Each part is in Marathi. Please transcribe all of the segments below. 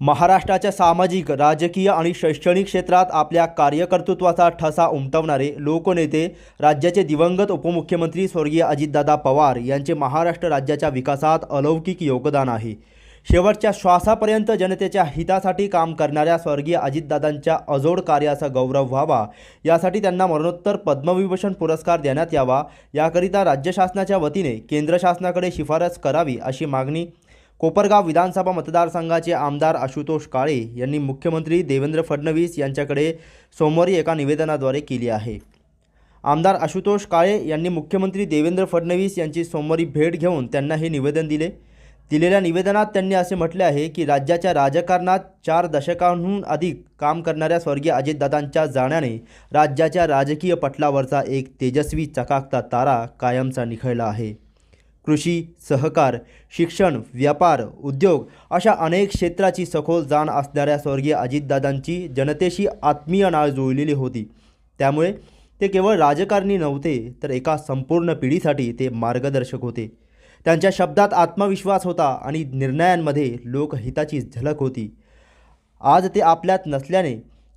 महाराष्ट्राच्या सामाजिक राजकीय आणि शैक्षणिक क्षेत्रात आपल्या कार्यकर्तृत्वाचा ठसा उमटवणारे लोकनेते राज्याचे दिवंगत उपमुख्यमंत्री स्वर्गीय अजितदादा पवार यांचे महाराष्ट्र राज्याच्या विकासात अलौकिक योगदान आहे. शेवटच्या श्वासापर्यंत जनतेच्या हितासाठी काम करणाऱ्या स्वर्गीय अजितदादांच्या अजोड कार्याचा गौरव व्हावा यासाठी त्यांना मरणोत्तर पद्मविभूषण पुरस्कार देण्यात यावा याकरिता राज्य शासनाच्या वतीने केंद्र शासनाकडे शिफारस करावी अशी मागणी कोपरगाव विधानसभा मतदारसंघाचे आमदार आशुतोष काळे यांनी मुख्यमंत्री देवेंद्र फडणवीस यांच्याकडे सोमवारी एका निवेदनाद्वारे केली आहे. आमदार आशुतोष काळे यांनी मुख्यमंत्री देवेंद्र फडणवीस यांची सोमवारी भेट घेऊन त्यांना हे निवेदन दिले. दिलेल्या निवेदनात त्यांनी असे म्हटले आहे की राज्याच्या राजकारणात चार दशकांहून अधिक काम करणाऱ्या स्वर्गीय अजितदादांच्या जाण्याने राज्याच्या राजकीय पटलावरचा एक तेजस्वी चकाकता तारा कायमचा निखळला आहे. कृषी सहकार शिक्षण व्यापार उद्योग अशा अनेक क्षेत्राची सखोल जाण असणाऱ्या स्वर्गीय अजितदादांची जनतेशी आत्मीय नाळ जुळलेली होती. त्यामुळे ते केवळ राजकारणी नव्हते तर एका संपूर्ण पिढीसाठी ते मार्गदर्शक होते. त्यांच्या शब्दात आत्मविश्वास होता आणि निर्णयांमध्ये लोकहिताची झलक होती. आज ते आपल्यात नसल्याने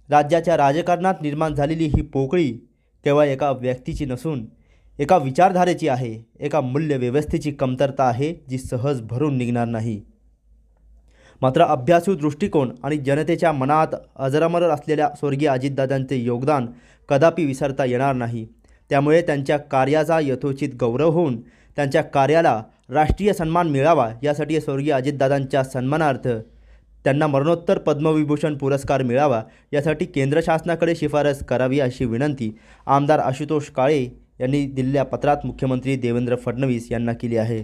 राज्याच्या राजकारणात निर्माण झालेली ही पोकळी केवळ एका व्यक्तीची नसून एका विचारधारेची आहे एका मूल्य व्यवस्थेची कमतरता आहे जी सहज भरून निघणार नाही. मात्र अभ्यासू दृष्टिकोन आणि जनतेच्या मनात अजरामर असलेल्या स्वर्गीय अजितदादांचे योगदान कदापि विसरता येणार नाही. त्यामुळे त्यांच्या कार्याचा यथोचित गौरव होऊन त्यांच्या कार्याला राष्ट्रीय सन्मान मिळावा यासाठी स्वर्गीय अजितदादांच्या सन्मानार्थ त्यांना मरणोत्तर पद्मविभूषण पुरस्कार मिळावा यासाठी केंद्र शासनाकडे शिफारस करावी अशी विनंती आमदार आशुतोष काळे यांनी दिलेल्या पत्रात मुख्यमंत्री देवेंद्र फडणवीस यांना केली आहे.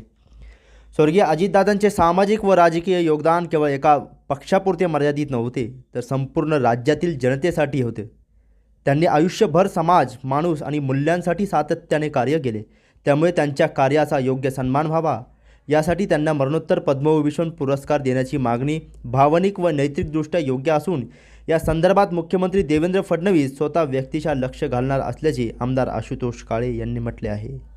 स्वर्गीय अजितदादांचे सामाजिक व राजकीय योगदान केवळ एका पक्षापुरते मर्यादित नव्हते तर संपूर्ण राज्यातील जनतेसाठी होते. त्यांनी आयुष्यभर समाज माणूस आणि मूल्यांसाठी सातत्याने कार्य केले. त्यामुळे त्यांच्या कार्याचा योग्य सन्मान व्हावा. यासाठी त्यांना मरणोत्तर पद्मविभूषण पुरस्कार देण्याची मागणी भावनिक व नैतिकदृष्ट्या योग्य असून या संदर्भात मुख्यमंत्री देवेंद्र फडणवीस स्वतः व्यक्तिशः लक्ष घालणार असल्याचे आमदार आशुतोष काळे यांनी म्हटले आहे.